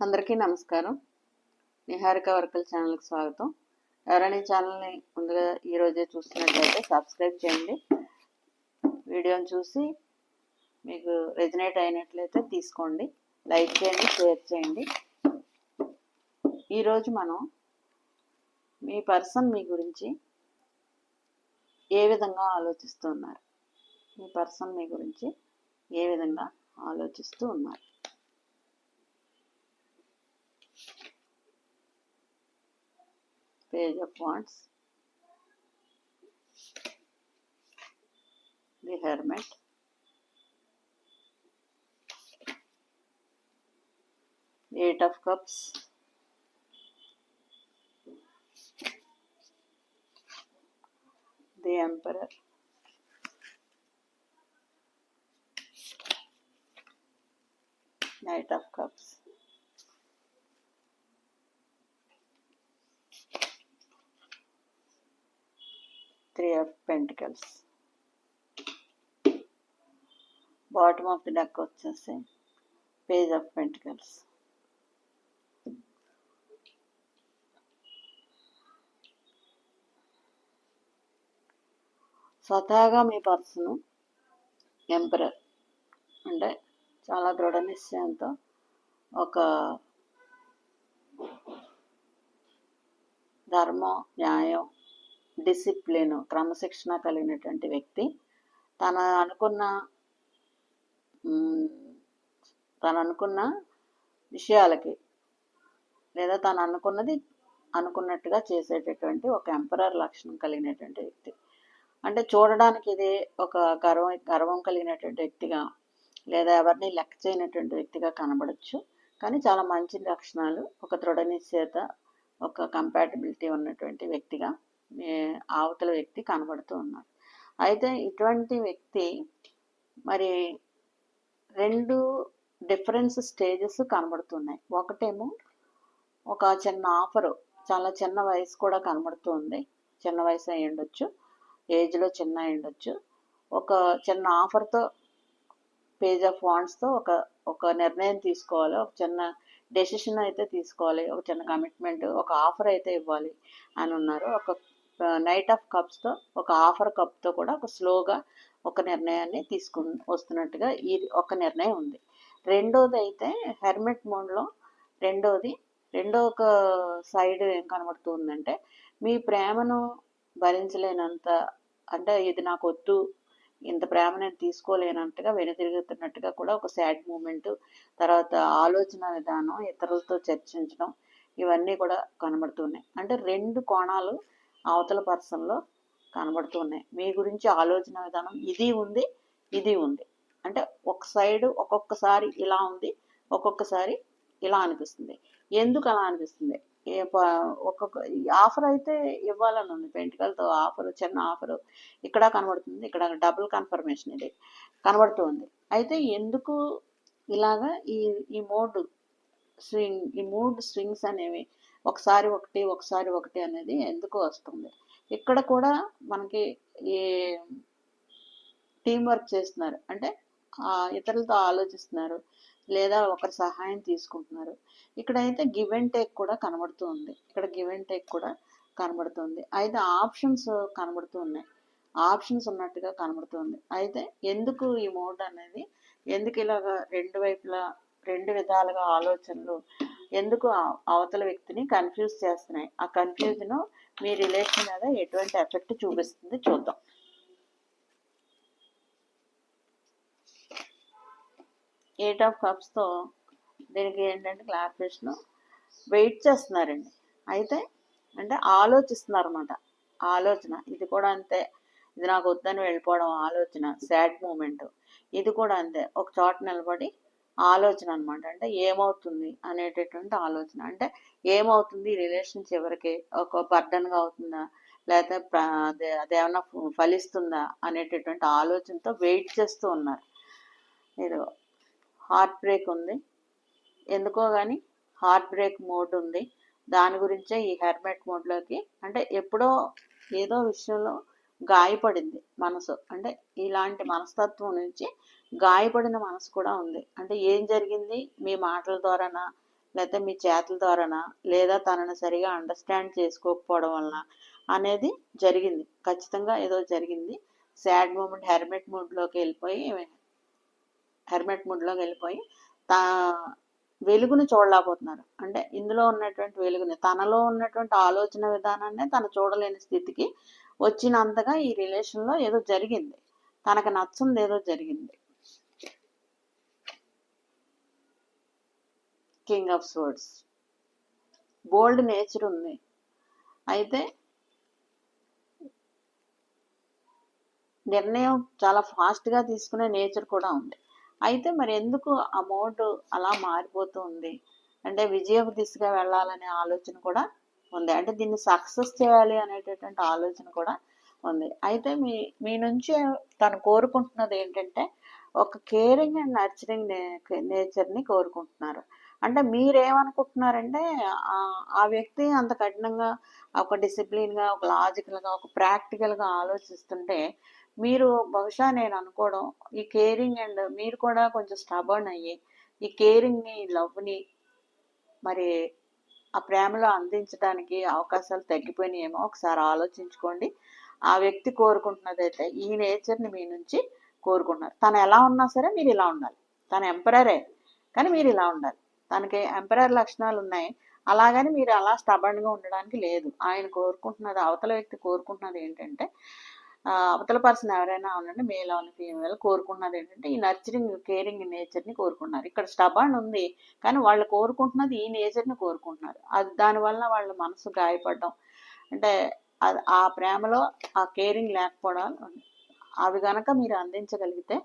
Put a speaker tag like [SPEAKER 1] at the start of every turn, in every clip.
[SPEAKER 1] అందరికీ నమస్కారం. నిహారిక వర్కల్ ఛానల్కి స్వాగతం. ఎవరైనా ఈ ఛానల్ని ముందుగా ఈరోజే చూస్తున్నట్లయితే సబ్స్క్రైబ్ చేయండి. వీడియోని చూసి మీకు రెజినేట్ అయినట్లయితే తీసుకోండి. లైక్ చేయండి షేర్ చేయండి. ఈరోజు మనం మీ పర్సన్ మీ గురించి ఏ విధంగా ఆలోచిస్తూ ఉన్నారు? మీ పర్సన్ మీ గురించి ఏ విధంగా ఆలోచిస్తూ ఉన్నారు? Page of wands the hermit eight of cups. The emperor. Knight of cups three of pentacles. Bottom of the deck వచ్చేసి పేజ్ ఆఫ్ పెంటికల్స్. స్వతహాగా మీ పర్సన్ ఎంపరర్ అంటే చాలా దృఢ నిశ్చయంతో ఒక ధర్మం న్యాయం డిసిప్లిన్ క్రమశిక్షణ కలిగినటువంటి వ్యక్తి. తన అనుకున్న తను అనుకున్న విషయాలకి లేదా తను అనుకున్నది అనుకున్నట్టుగా చేసేటటువంటి ఒక ఎంపరర్ లక్షణం కలిగినటువంటి వ్యక్తి. అంటే చూడడానికి ఇది ఒక గర్వం గర్వం కలిగినటువంటి వ్యక్తిగా లేదా ఎవరిని లెక్క చేయనటువంటి వ్యక్తిగా కనబడచ్చు. కానీ చాలా మంచి లక్షణాలు ఒక దృఢ నిశ్చయత ఒక కంపాటబిలిటీ ఉన్నటువంటి వ్యక్తిగా అవతల వ్యక్తి కనబడుతూ ఉన్నారు అయితే ఇటువంటి వ్యక్తి మరి రెండు డిఫరెన్స్ స్టేజెస్ కనబడుతున్నాయి. ఒకటేమో ఒక చిన్న ఆఫరు చాలా చిన్న వయసు కూడా కనబడుతుంది చిన్న వయసు అయి ఉండొచ్చు ఏజ్లో చిన్న అయి ఉండొచ్చు. ఒక చిన్న ఆఫర్తో పేజ్ ఆఫ్ వాంట్స్తో ఒక ఒక నిర్ణయం తీసుకోవాలి ఒక చిన్న డెసిషన్ అయితే తీసుకోవాలి ఒక చిన్న కమిట్మెంట్ ఒక ఆఫర్ అయితే ఇవ్వాలి అని ఉన్నారు. ఒక నైట్ ఆఫ్ కప్స్తో ఒక ఆఫర్ కప్తో కూడా ఒక స్లోగా ఒక నిర్ణయాన్ని తీసుకు వస్తున్నట్టుగా ఈ ఒక నిర్ణయం ఉంది. రెండోది అయితే హెర్మెట్ మోడ్లో రెండోది రెండో ఒక సైడ్ ఏం కనబడుతుందంటే మీ ప్రేమను భరించలేనంత అంటే ఇది నాకు వద్దు ఇంత ప్రేమ నేను తీసుకోలేనంతగా వెనుతిరుగుతున్నట్టుగా కూడా ఒక సాడ్ మూమెంట్ తర్వాత ఆలోచన విధానం ఇతరులతో చర్చించడం ఇవన్నీ కూడా కనబడుతున్నాయి. అంటే రెండు కోణాలు అవతల పర్సన్లో కనబడుతున్నాయి మీ గురించి ఆలోచన విధానం ఇది ఉంది ఇది ఉంది. అంటే ఒక సైడ్ ఒక్కొక్కసారి ఇలా ఉంది ఒక్కొక్కసారి ఇలా అనిపిస్తుంది. ఎందుకు అలా అనిపిస్తుంది? ఏ ప- ఒక్కొక్క ఆఫర్ అయితే ఇవ్వాలని ఉంది. పెంటికలతో ఆఫర్ చిన్న ఆఫర్ ఇక్కడ కనబడుతుంది ఇక్కడ డబుల్ కన్ఫర్మేషన్ ఇది కనబడుతుంది అయితే ఎందుకు ఇలాగా ఈ ఈ మోడ్ స్వింగ్ ఈ మూడ్ స్వింగ్స్ అనేవి ఒకసారి ఒకటి ఒకసారి ఒకటి అనేది ఎందుకు వస్తుంది? ఇక్కడ కూడా మనకి ఈ టీం వర్క్ చేస్తున్నారు. అంటే ఆ, ఇతరులతో ఆలోచిస్తున్నారు. లేదా ఒకరి సహాయం తీసుకుంటున్నారు. ఇక్కడైతే గివ్ అండ్ టేక్ కూడా కనబడుతూ ఉంది. ఇక్కడ గివ్ అండ్ టేక్ కూడా కనబడుతుంది అయితే ఆప్షన్స్ కనబడుతూ ఉన్నాయి. ఆప్షన్స్ ఉన్నట్టుగా కనబడుతుంది అయితే ఎందుకు ఈ మోడ్ అనేది? ఎందుకు ఇలాగా రెండు వైపులా రెండు విధాలుగా ఆలోచనలు ఎందుకు అవతల వ్యక్తిని కన్ఫ్యూజ్ చేస్తున్నాయి? ఆ కన్ఫ్యూజన్ మీ రిలేషన్ మీద ఎటువంటి ఎఫెక్ట్ చూపిస్తుంది చూద్దాం. ఎయిట్ ఆఫ్ కప్స్తో దీనికి ఏంటంటే క్లారిఫికేషన్ వెయిట్ చేస్తున్నారండి. అయితే అంటే ఆలోచిస్తున్నారు అనమాట ఆలోచన. ఇది కూడా అంతే. ఇది నాకు వద్దని వెళ్ళిపోవడం ఆలోచన. సాడ్ మూమెంట్ ఇది కూడా అంతే. ఒక చోట నిలబడి ఆలోచన అనమాట అంటే ఏమవుతుంది అనేటటువంటి ఆలోచన. అంటే ఏమవుతుంది ఈ రిలేషన్ చివరికి ఒక బర్డన్గా అవుతుందా? లేకపోతే అది ఏమైనా అదేమన్నా ఫలిస్తుందా అనేటటువంటి ఆలోచనతో వెయిట్ చేస్తూ ఉన్నారు. మీరు హార్ట్ బ్రేక్ ఉంది. ఎందుకో కానీ హార్ట్ బ్రేక్ మోడ్ ఉంది. దాని గురించే ఈ హెర్మెట్ మోడ్లోకి అంటే ఎప్పుడో ఏదో విషయంలో గాయపడింది మనసు. అంటే ఇలాంటి మనస్తత్వం నుంచి గాయపడిన మనసు కూడా ఉంది. అంటే ఏం జరిగింది? మీ మాటల ద్వారానా? లేకపోతే మీ చేతుల ద్వారానా? లేదా తనను సరిగా అండర్స్టాండ్ చేసుకోకపోవడం వలన అనేది జరిగింది. ఖచ్చితంగా ఏదో జరిగింది. సాడ్ మూమెంట్ హెర్మెట్ మూడ్లోకి వెళ్ళిపోయి హెర్మెట్ మూడ్లోకి వెళ్ళిపోయి తా వెలుగును చూడలేకపోతున్నారు. అంటే ఇందులో ఉన్నటువంటి వెలుగుని తనలో ఉన్నటువంటి ఆలోచన విధానాన్ని తను చూడలేని స్థితికి వచ్చినంతగా ఈ రిలేషన్లో ఏదో జరిగింది. తనకు నచ్చింది ఏదో జరిగింది. King of swords bold nature ఉంది. అయితే నిర్ణయం చాలా ఫాస్ట్గా తీసుకునే నేచర్ కూడా ఉంది. అయితే మరి ఎందుకు ఆ మోడ్ అలా మారిపోతూ ఉంది? అంటే విజయపు దిశగా వెళ్ళాలనే ఆలోచన కూడా ఉంది. అంటే దీన్ని సక్సెస్ చేయాలి అనేటటువంటి ఆలోచన కూడా ఉంది. అయితే మీ మీ నుంచి తను కోరుకుంటున్నది ఏంటంటే ఒక కేరింగ్ అండ్ నర్చరింగ్ నేచర్ని కోరుకుంటున్నారు. అంటే మీరేమనుకుంటున్నారంటే ఆ వ్యక్తి అంత కఠినంగా ఒక డిసిప్లిన్గా ఒక లాజికల్గా ఒక ప్రాక్టికల్గా ఆలోచిస్తుంటే మీరు బహుశా నేను అనుకోవడం ఈ కేరింగ్ అండ్ మీరు కూడా కొంచెం స్టబర్న్ అయ్యి ఈ కేరింగ్ని లవ్ని మరి ఆ ప్రేమలో అందించడానికి అవకాశాలు తగ్గిపోయినాయేమో ఒకసారి ఆలోచించుకోండి. ఆ వ్యక్తి కోరుకుంటున్నదైతే ఈ నేచర్ని మీ నుంచి కోరుకుంటున్నారు తను ఎలా ఉన్నా సరే మీరు ఇలా ఉండాలి. తను ఎంపరరే కానీ మీరు ఇలా ఉండాలి. తనకి ఎంపరర్ లక్షణాలు ఉన్నాయి అలాగని మీరు అలా స్టబన్గా ఉండడానికి లేదు. ఆయన కోరుకుంటున్నది అవతల వ్యక్తి కోరుకుంటున్నది ఏంటంటే అవతల పర్సన్ ఎవరైనా ఉండండి మేల్ అవును ఫీమేల్ కోరుకున్నది ఏంటంటే ఈ నర్చరింగ్ కేరింగ్ నేచర్ని కోరుకుంటున్నారు. ఇక్కడ స్టబాన్ ఉంది కానీ వాళ్ళు కోరుకుంటున్నది ఈ నేచర్ని కోరుకుంటున్నారు. అది దానివల్ల వాళ్ళ మనసు గాయపడడం అంటే ఆ ప్రేమలో ఆ కేరింగ్ లేకపోవడం అవి కనుక మీరు అందించగలిగితే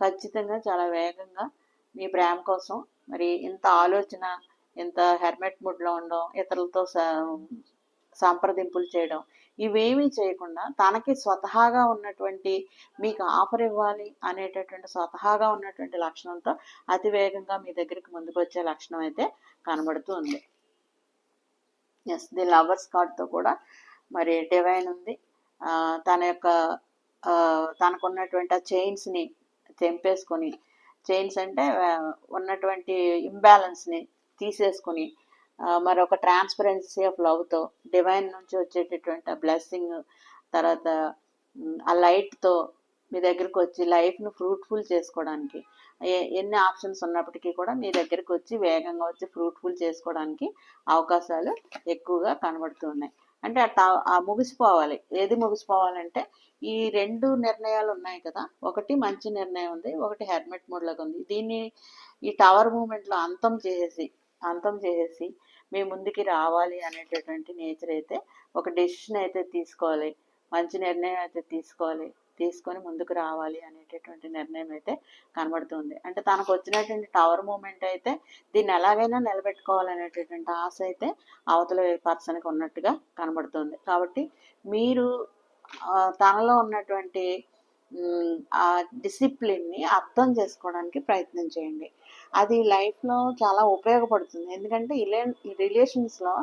[SPEAKER 1] ఖచ్చితంగా చాలా వేగంగా మీ ప్రేమ కోసం మరి ఇంత ఆలోచన ఇంత హెర్మెట్ ముడ్లో ఉండడం ఇతరులతో సంప్రదింపులు చేయడం ఇవేమీ చేయకుండా తనకి స్వతహాగా ఉన్నటువంటి మీకు ఆఫర్ ఇవ్వాలి అనేటటువంటి స్వతహాగా ఉన్నటువంటి లక్షణంతో అతి వేగంగా మీ దగ్గరికి ముందుకు వచ్చే లక్షణం అయితే కనబడుతూ ఉంది. ఎస్ ది లవర్స్ కార్డ్తో కూడా మరి డివైన్ ఉంది. తన యొక్క తనకున్నటువంటి ఆ చైన్స్ని తెంపేసుకొని చైన్స్ అంటే ఉన్నటువంటి ఇంబ్యాలెన్స్ని తీసేసుకొని మరి ఒక ట్రాన్స్పరెన్సీ ఆఫ్ లవ్తో డివైన్ నుంచి వచ్చేటటువంటి ఆ బ్లెస్సింగ్ తర్వాత ఆ లైట్తో మీ దగ్గరకు వచ్చి లైఫ్ను ఫ్రూట్ఫుల్ చేసుకోవడానికి ఎన్ని ఆప్షన్స్ ఉన్నప్పటికీ కూడా మీ దగ్గరికి వచ్చి వేగంగా వచ్చి ఫ్రూట్ఫుల్ చేసుకోవడానికి అవకాశాలు ఎక్కువగా కనబడుతున్నాయి అంటే ఆ ముగిసిపోవాలి. ఏది ముగిసిపోవాలంటే ఈ రెండు నిర్ణయాలు ఉన్నాయి కదా. ఒకటి మంచి నిర్ణయం ఉంది ఒకటి హెల్మెట్ మోడ్లోకి ఉంది. దీన్ని ఈ టవర్ మూమెంట్లో అంతం చేసేసి అంతం చేసేసి మీ ముందుకి రావాలి అనేటటువంటి నేచర్ అయితే ఒక డెసిషన్ అయితే తీసుకోవాలి. మంచి నిర్ణయం అయితే తీసుకోవాలి. తీసుకొని ముందుకు రావాలి అనేటటువంటి నిర్ణయం అయితే కనబడుతుంది. అంటే తనకు వచ్చినటువంటి టవర్ మూమెంట్ అయితే దీన్ని ఎలాగైనా నిలబెట్టుకోవాలనేటటువంటి ఆశ అయితే అవతల పర్సన్కి ఉన్నట్టుగా కనబడుతుంది. కాబట్టి మీరు తనలో ఉన్నటువంటి ఆ డిసిప్లిన్ని అర్థం చేసుకోవడానికి ప్రయత్నం చేయండి. అది లైఫ్లో చాలా ఉపయోగపడుతుంది. ఎందుకంటే ఇలా రిలేషన్స్లో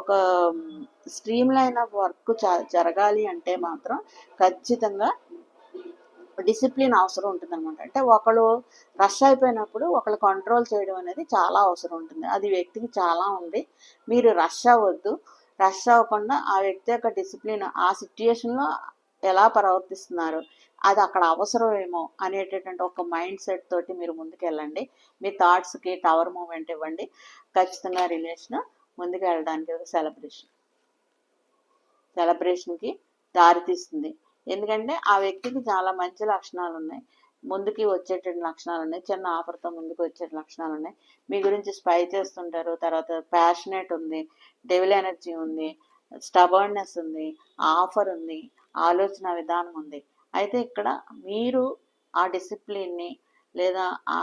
[SPEAKER 1] ఒక స్ట్రీమ్ లైన్ ఆఫ్ వర్క్ జరగాలి అంటే మాత్రం ఖచ్చితంగా డిసిప్లిన్ అవసరం ఉంటుంది అనమాట అంటే ఒకళ్ళు రష్ అయిపోయినప్పుడు ఒకళ్ళు కంట్రోల్ చేయడం అనేది చాలా అవసరం ఉంటుంది. అది వ్యక్తికి చాలా ఉంది. మీరు రష్ అవ్వద్దు. రష్ అవ్వకుండా ఆ వ్యక్తి యొక్క డిసిప్లిన్ ఆ సిచ్యుయేషన్లో ఎలా ప్రవర్తిస్తున్నారు? అది అక్కడ అవసరమేమో అనేటటువంటి ఒక మైండ్ సెట్ తోటి మీరు ముందుకెళ్ళండి. మీ థాట్స్కి టవర్ మూమెంట్ ఇవ్వండి. ఖచ్చితంగా రిలేషన్ ముందుకు వెళ్ళడానికి ఒక సెలబ్రేషన్. సెలబ్రేషన్కి దారితీస్తుంది ఎందుకంటే ఆ వ్యక్తికి చాలా మంచి లక్షణాలు ఉన్నాయి ముందుకి వచ్చేటువంటి లక్షణాలు ఉన్నాయి చిన్న ఆఫర్తో ముందుకు వచ్చే లక్షణాలు ఉన్నాయి మీ గురించి స్పై చేస్తుంటారు. తర్వాత ప్యాషనేట్ ఉంది. డెవిల్ ఎనర్జీ ఉంది. స్టబర్నెస్ ఉంది. ఆఫర్ ఉంది. ఆలోచన విధానం ఉంది. అయితే ఇక్కడ మీరు ఆ డిసిప్లిన్ని లేదా ఆ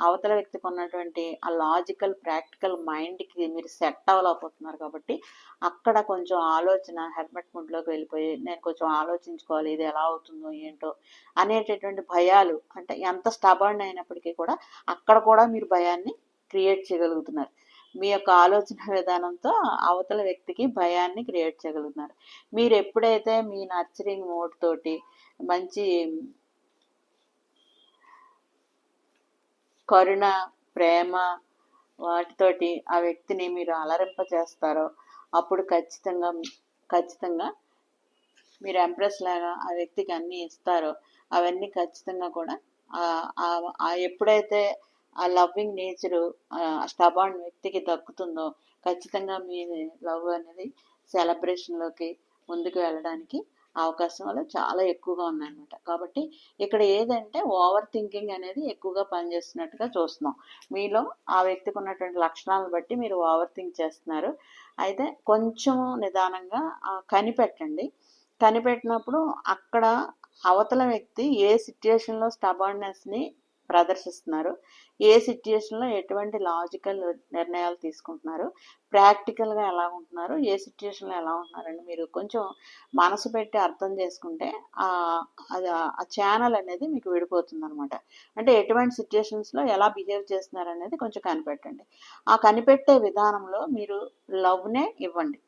[SPEAKER 1] అవతల వ్యక్తికి ఉన్నటువంటి ఆ లాజికల్ ప్రాక్టికల్ మైండ్కి మీరు సెట్ అవ్వలేకపోతున్నారు కాబట్టి అక్కడ కొంచెం ఆలోచన హెల్మెట్ ముడ్లోకి వెళ్ళిపోయి నేను కొంచెం ఆలోచించుకోవాలి ఇది ఎలా అవుతుందో ఏంటో అనేటటువంటి భయాలు అంటే ఎంత స్టబర్న్ అయినప్పటికీ కూడా అక్కడ కూడా మీరు భయాన్ని క్రియేట్ చేయగలుగుతున్నారు. మీ యొక్క ఆలోచన విధానంతో అవతల వ్యక్తికి భయాన్ని క్రియేట్ చేయగలుగుతున్నారు. మీరు ఎప్పుడైతే మీ నర్చరింగ్ మోడ్ తోటి మంచి కరుణ ప్రేమ వాటితోటి ఆ వ్యక్తిని మీరు అలరింప చేస్తారో అప్పుడు ఖచ్చితంగా ఖచ్చితంగా మీరు ఎంప్రెస్ లాగా ఆ వ్యక్తికి అన్నీ ఇస్తారో అవన్నీ ఖచ్చితంగా కూడా ఆ ఎప్పుడైతే ఆ లవ్వింగ్ నేచరు స్టబాన్ వ్యక్తికి దక్కుతుందో ఖచ్చితంగా మీ లవ్ అనేది సెలబ్రేషన్లోకి ముందుకు వెళ్ళడానికి అవకాశాలు చాలా ఎక్కువగా ఉన్నాయన్నమాట కాబట్టి ఇక్కడ ఏదంటే ఓవర్ థింకింగ్ అనేది ఎక్కువగా పనిచేస్తున్నట్టుగా చూస్తున్నాం. మీలో ఆ వ్యక్తికి ఉన్నటువంటి లక్షణాలను బట్టి మీరు ఓవర్ థింక్ చేస్తున్నారు. అయితే కొంచెం నిదానంగా కనిపెట్టండి. కనిపెట్టినప్పుడు అక్కడ అవతల వ్యక్తి ఏ సిచ్యుయేషన్లో స్టబర్నెస్ని ప్రదర్శిస్తున్నారు. ఏ సిచ్యుయేషన్లో ఎటువంటి లాజికల్ నిర్ణయాలు తీసుకుంటున్నారు? ప్రాక్టికల్గా ఎలా ఉంటున్నారు? ఏ సిచ్యుయేషన్లో ఎలా ఉంటున్నారని మీరు కొంచెం మనసు పెట్టి అర్థం చేసుకుంటే ఆ ఛానల్ అనేది మీకు విడిపోతుంది అనమాట అంటే ఎటువంటి సిచ్యుయేషన్స్లో ఎలా బిహేవ్ చేస్తున్నారు అనేది కొంచెం కనిపెట్టండి. ఆ కనిపెట్టే విధానంలో మీరు లవ్నే ఇవ్వండి.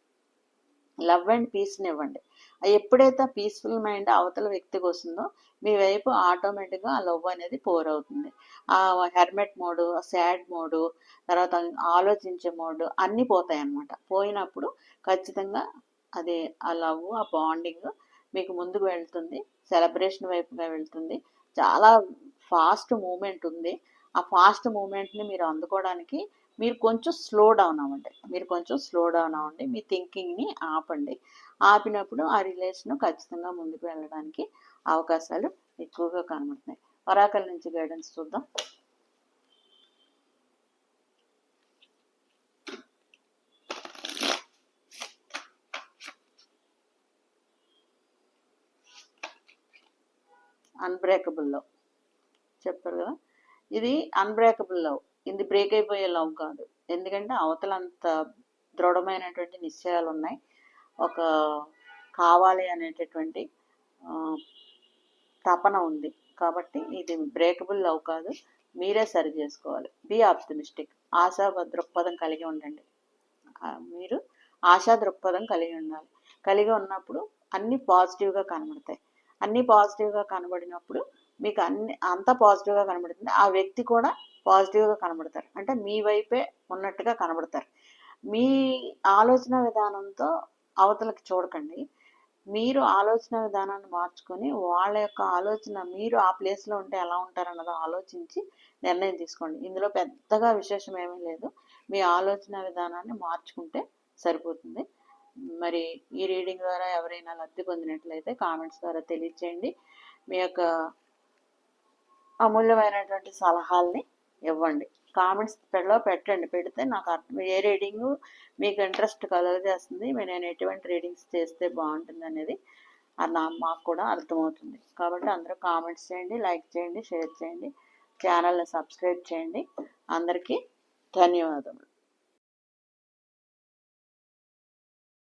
[SPEAKER 1] లవ్ అండ్ పీస్ని ఇవ్వండి. ఎప్పుడైతే పీస్ఫుల్ మైండ్ అవతల వ్యక్తికి వస్తుందో మీ వైపు ఆటోమేటిక్గా ఆ లవ్ అనేది పోర్ అవుతుంది. ఆ హెర్మెట్ మోడు సాడ్ మోడు తర్వాత ఆలోచించే మోడు అన్నీ పోతాయి అన్నమాట. పోయినప్పుడు ఖచ్చితంగా అది ఆ లవ్ ఆ బాండింగ్ మీకు ముందుకు వెళ్తుంది సెలబ్రేషన్ వైపుగా వెళ్తుంది. చాలా ఫాస్ట్ మూమెంట్ ఉంది. ఆ ఫాస్ట్ మూమెంట్ని మీరు అందుకోవడానికి మీరు కొంచెం స్లో డౌన్ అవ్వండి. మీరు కొంచెం స్లో డౌన్ అవ్వండి. మీ థింకింగ్ని ఆపండి. ఆపినప్పుడు ఆ రిలేషన్ ఖచ్చితంగా ముందుకు వెళ్ళడానికి అవకాశాలు ఎక్కువగా కనబడుతున్నాయి. వరాకల నుంచి గైడెన్స్ చూద్దాం. అన్బ్రేకబుల్ లవ్ చెప్పారు కదా? ఇది అన్బ్రేకబుల్ లవ్ ఇది బ్రేక్ అయిపోయే లవ్ కాదు. ఎందుకంటే అవతల అంత దృఢమైనటువంటి నిశ్చయాలు ఉన్నాయి ఒక కావాలి అనేటటువంటి తపన ఉంది. కాబట్టి ఇది బ్రేకబుల్ లవ్ కాదు. మీరే సరి చేసుకోవాలి. Be optimistic. ఆశా దృక్పథం కలిగి ఉండండి. మీరు ఆశా దృక్పథం కలిగి ఉండాలి. కలిగి ఉన్నప్పుడు అన్నీ పాజిటివ్గా కనబడతాయి. అన్నీ పాజిటివ్గా కనబడినప్పుడు మీకు అన్ని అంత పాజిటివ్గా కనబడుతుంది. ఆ వ్యక్తి కూడా పాజిటివ్గా కనబడతారు. అంటే మీ వైపే ఉన్నట్టుగా కనబడతారు. మీ ఆలోచన విధానంతో అవతలకి చూడకండి. మీరు ఆలోచన విధానాన్ని మార్చుకొని వాళ్ళ యొక్క ఆలోచన మీరు ఆ ప్లేస్లో ఉంటే ఎలా ఉంటారన్నదో ఆలోచించి నిర్ణయం తీసుకోండి. ఇందులో పెద్దగా విశేషం ఏమీ లేదు. మీ ఆలోచన విధానాన్ని మార్చుకుంటే సరిపోతుంది. మరి ఈ రీడింగ్ ద్వారా ఎవరైనా లబ్ధి పొందినట్లయితే కామెంట్స్ ద్వారా తెలియచేయండి. మీ యొక్క అమూల్యమైనటువంటి సలహాల్ని ఇవ్వండి. కామెంట్స్ పెడలో పెట్టండి. పెడితే నాకు అర్థం ఏ రీడింగ్ మీకు ఇంట్రెస్ట్ కలుగజేస్తుంది నేను ఎటువంటి రీడింగ్స్ చేస్తే బాగుంటుంది అనేది నా మాకు కూడా అర్థమవుతుంది. కాబట్టి అందరూ కామెంట్స్ చేయండి లైక్ చేయండి షేర్ చేయండి ఛానల్ని సబ్స్క్రైబ్ చేయండి. అందరికీ ధన్యవాదములు.